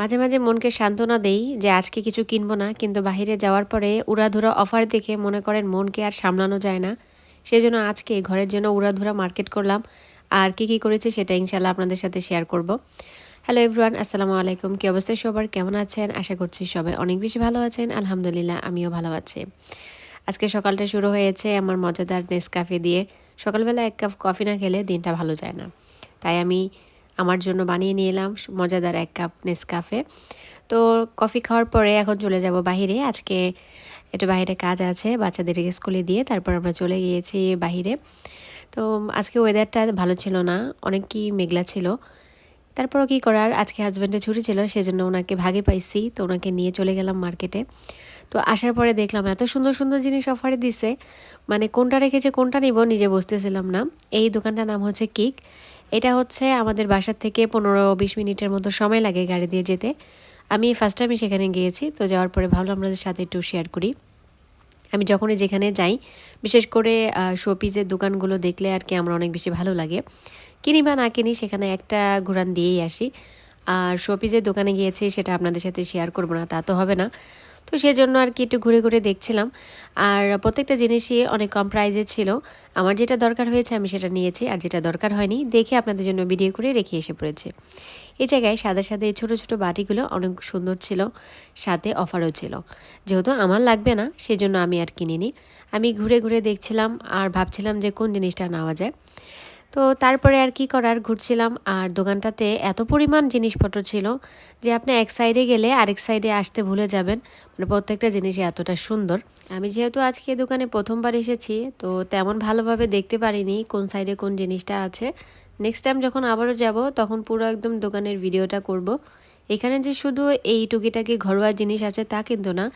মাঝে মাঝে মনকে সান্ত্বনা দেই যে আজকে কিছু কিনবো না, কিন্তু বাহিরে যাওয়ার পরে উড়াধুরা অফার দেখে মনে করেন মনকে আর সামলানো যায় না। সেজন্য আজকে ঘরের জন্য উড়াধুরা মার্কেট করলাম। আর কি কি করেছে সেটা ইনশাল্লাহ আপনাদের সাথে শেয়ার করব। হ্যালো এভরিওয়ান, আসসালামু আলাইকুম। কী অবস্থা সবার? কেমন আছেন? আশা করছি সবাই অনেক বেশি ভালো আছেন। আলহামদুলিল্লাহ, আমিও ভালো আছি। আজকে সকালটা শুরু হয়েছে আমার মজাদার নেসকাফে দিয়ে। সকালবেলা এক কাপ কফি না খেলে দিনটা ভালো যায় না। তাই আমি আমার জন্য বানিয়ে নিয়ে এলাম, মজাদার এক কাপ নেসকাফে তো কফি খাওয়ার পরে এখন চলে যাব বাহিরে। আজকে একটু বাইরে কাজ আছে, বাচ্চাদেরকে স্কুলে দিয়ে তারপর আমরা চলে গিয়েছি বাহিরে। তো আজকে ওয়েদারটা ভালো ছিল না, অনেকই মেঘলা ছিল। তারপরও কি করার, আজকে হাজব্যান্ডের ছুটি ছিল, সেজন্য ওনাকে ভাগে পাইছি, তো ওনাকে নিয়ে চলে গেলাম মার্কেটে তো আসার পরে দেখলাম এত সুন্দর সুন্দর জিনিস অফারে দিছে মানে কোনটা রেখেছে, কোনটা নিব নিজে বুঝতেছিলাম না। এই দোকানটার নাম হচ্ছে কিক এটা হচ্ছে আমাদের বাসার থেকে পনেরো বিশ মিনিটের মতো সময় লাগে গাড়ি দিয়ে যেতে। আমি ফার্স্ট টাইমে সেখানে গিয়েছি, তো যাওয়ার পরে ভাবলাম আপনাদের সাথে একটু শেয়ার করি। আমি যখনই যেখানে যাই, বিশেষ করে শোপিজের দোকানগুলো দেখলে আর কি আমার অনেক বেশি ভালো লাগে। কিনি বা না কিনি সেখানে একটা ঘোরান দিয়েই আসি। আর শোপিজের দোকানে গিয়েছি সেটা আপনাদের সাথে শেয়ার করব না, তা তো হবে না। তো সেজন্য আর কি একটু ঘুরে ঘুরে দেখছিলাম। আর প্রত্যেকটা জিনিসই অনেক কম প্রাইজে ছিল। আমার যেটা দরকার হয়েছে আমি সেটা নিয়েছি, আর যেটা দরকার হয়নি দেখে আপনাদের জন্য ভিডিও করে রেখে এসে পড়েছে। এই জায়গায় সাদা সাদা এই ছোটো ছোটো বাটিগুলো অনেক সুন্দর ছিল, সাথে অফারও ছিল। যেহেতু আমার লাগবে না, সেজন্য আমি আর কিনিনি। আমি ঘুরে ঘুরে দেখছিলাম আর ভাবছিলাম যে কোন জিনিসটা নেওয়া যায়। তো তারপরে আর কি করার ঘুরছিলাম। আর দোকানটাতে এত পরিমাণ জিনিসপত্র ছিল যে আপনি এক সাইডে গেলে আরেক সাইডে আসতে ভুলে যাবেন। মানে প্রত্যেকটা জিনিসই এতটা সুন্দর। আমি যেহেতু আজকে এই দোকানে প্রথমবার এসেছি, তো তেমন ভালোভাবে দেখতে পারিনি কোন সাইডে কোন জিনিসটা আছে। নেক্সট টাইম যখন আবারও যাব, তখন পুরো একদম দোকানের ভিডিওটা করব। এখানে যে শুধু এই টুকিটাকি ঘরোয়া জিনিস আছে তা কিন্তু না।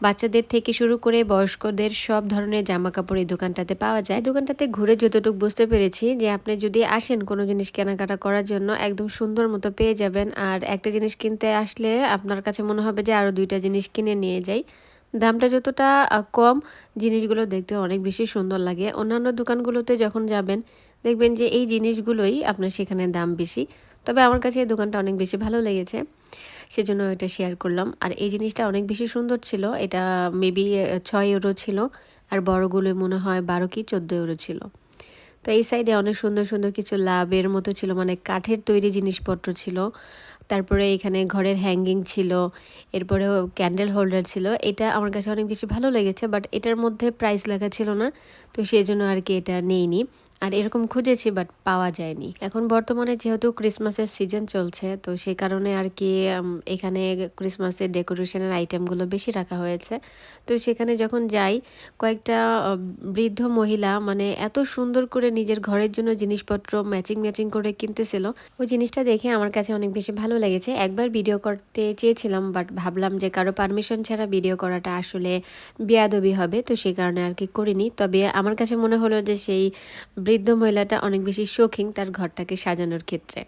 বাচ্চাদের থেকে শুরু করে বয়স্কদের সব ধরনের জামা কাপড় এই দোকানটাতে পাওয়া যায়। দোকানটাতে ঘুরে যতটুকু বুঝতে পেরেছি যে আপনি যদি আসেন কোনো জিনিস কেনাকাটা করার জন্য, একদম সুন্দর মতো পেয়ে যাবেন। আর একটা জিনিস কিনতে আসলে আপনার কাছে মনে হবে যে আরও দুইটা জিনিস কিনে নিয়ে যাই। দামটা যতটা কম, জিনিসগুলো দেখতে অনেক বেশি সুন্দর লাগে। অন্যান্য দোকানগুলোতে যখন যাবেন, দেখবেন যে এই জিনিসগুলোই আপনার সেখানে দাম বেশি। তবে আমার কাছে এই দোকানটা অনেক বেশি ভালো লেগেছে। সেজন্য এটা শেয়ার করলাম। আর এই জিনিসটা অনেক বেশি সুন্দর ছিল। এটা মেবি ছয় ইউরো ছিল। আর বড়গুলো মনে হয় বারো কি চোদ্দ ইউরো ছিল। তো এই সাইডে অনেক সুন্দর সুন্দর কিছু লাভের মতো ছিল। মানে কাঠের তৈরি জিনিসপত্র ছিল। তারপরে এখানে ঘরের হ্যাঙ্গিং ছিল, এরপরে ক্যান্ডেল হোল্ডার ছিল, এটা আমার কাছে অনেক বেশি ভালো লেগেছে বাট এটার মধ্যে প্রাইস লেখা ছিল না, তো সেই জন্য আর কি এটা নেইনি। আর এরকম খুঁজেছি বাট পাওয়া যায়নি। এখন বর্তমানে যেহেতু ক্রিসমাসের সিজন চলছে, তো সেই কারণে আর কি এখানে ক্রিসমাসের ডেকোরেশনের আইটেমগুলো বেশি রাখা হয়েছে। তো সেখানে যখন যাই, কয়েকটা বৃদ্ধ মহিলা মানে এত সুন্দর করে নিজের ঘরের জন্য জিনিসপত্র ম্যাচিং ম্যাচিং করে কিনতেছিল, ওই জিনিসটা দেখে আমার কাছে অনেক বেশি ভালো লেগেছে। একবার ভিডিও করতে চেয়েছিলাম, বাট ভাবলাম যে কারও পারমিশন ছাড়া ভিডিও করাটা আসলে বেয়াদবি হবে, তো সেই কারণে আর কি করিনি। তবে আমার কাছে মনে হলো যে সেই বৃদ্ধ মহিলাটা অনেক বেশি শৌখিন তার ঘরটাকে সাজানোর ক্ষেত্রে।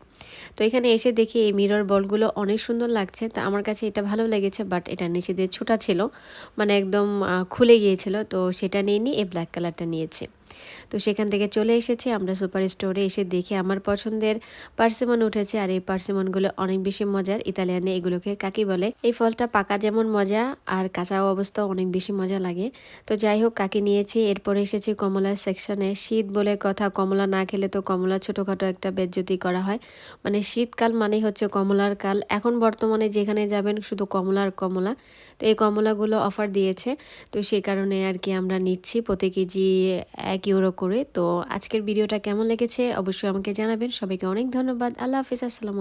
তো এখানে এসে দেখি এই মিরর বলগুলো অনেক সুন্দর লাগছে, তো আমার কাছে এটা ভালো লেগেছে, বাট এটা নিচে দিয়ে ছোটা ছিল মানে একদম খুলে গিয়েছিল, তো সেটা নিয়ে নিই এই ব্ল্যাক কালারটা নিয়েছি। তো সেখান থেকে চলে এসেছি, আমরা সুপার স্টোরে এসে দেখে আমার পছন্দের পার্সিমন উঠেছে আর এই পার্সিমনগুলো অনেক বেশি মজার। ইতালিয়ানে এগুলোকে কাকি বলে। এই ফলটা পাকা যেমন মজা আর কাঁচা অবস্থা অনেক বেশি মজা লাগে। তো যাই হোক, কাকি নিয়েছি। এরপরে এসেছি কমলার সেকশনে। শীত বলে কথা, কমলা না খেলে তো কমলা ছোটোখাটো একটা বেজ্জতি করা হয়। মানে শীতকাল মানেই হচ্ছে কমলার কাল। এখন বর্তমানে যেখানে যাবেন, শুধু কমলার কমলা। তো এই কমলাগুলো অফার দিয়েছে। তো সেই কারণে আর কি আমরা নিচ্ছি। প্রতি কেজি এক ইউরো করে। তো আজকের ভিডিওটা কেমন লেগেছে অবশ্যই আমাকে জানাবেন। সবাইকে অনেক ধন্যবাদ। আল্লাহ হাফিজ। আসসালামু